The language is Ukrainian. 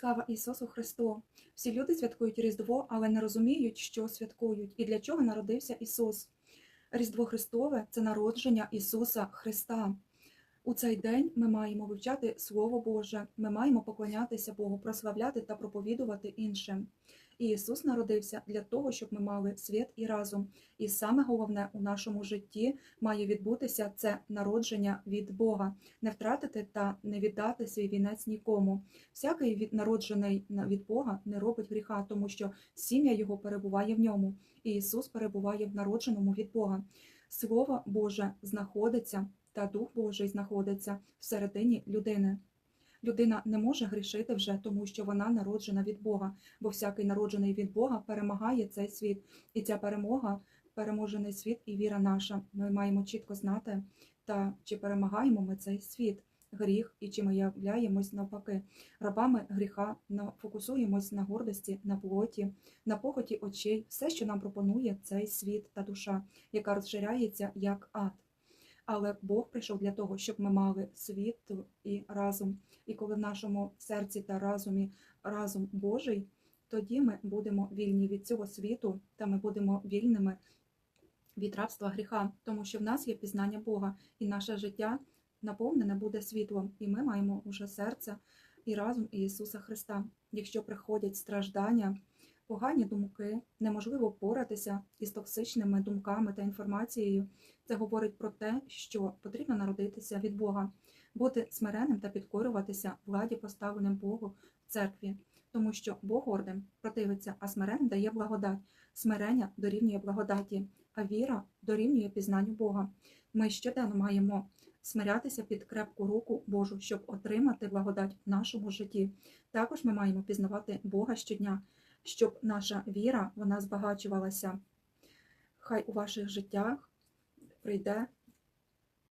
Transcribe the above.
Слава Ісусу Христу! Всі люди святкують Різдво, але не розуміють, що святкують і для чого народився Ісус. Різдво Христове це народження Ісуса Христа. У цей день ми маємо вивчати Слово Боже, ми маємо поклонятися Богу, прославляти та проповідувати іншим. Ісус народився для того, щоб ми мали світ і разум. І саме головне у нашому житті має відбутися це народження від Бога, не втратити та не віддати свій вінець нікому. Всякий від народжений від Бога не робить гріха, тому що сім'я його перебуває в ньому, і Ісус перебуває в народженому від Бога. Слово Боже знаходиться, та Дух Божий знаходиться всередині людини. Людина не може грішити вже, тому що вона народжена від Бога, бо всякий народжений від Бога перемагає цей світ. І ця перемога переможений світ і віра наша. Ми маємо чітко знати, та чи перемагаємо ми цей світ, гріх, і чи ми являємось навпаки рабами гріха, фокусуємось на гордості, на плоті, на похоті очей, все, що нам пропонує цей світ та душа, яка розширяється як ад. Але Бог прийшов для того, щоб ми мали світло і разум. І коли в нашому серці та разумі разум Божий, тоді ми будемо вільні від цього світу, та ми будемо вільними від рабства гріха, тому що в нас є пізнання Бога, і наше життя наповнене буде світлом, і ми маємо уже серце і разум Ісуса Христа. Якщо приходять страждання, погані думки, неможливо впоратися із токсичними думками та інформацією, це говорить про те, що потрібно народитися від Бога, бути смиренним та підкорюватися владі, поставленим Богу в церкві, тому що Бог гордим противиться, а смиренним дає благодать. Смирення дорівнює благодаті, а віра дорівнює пізнанню Бога. Ми щоденно маємо смирятися під крепку руку Божу, щоб отримати благодать в нашому житті. Також ми маємо пізнавати Бога щодня, щоб наша віра вона збагачувалася. Хай у ваших життях прийде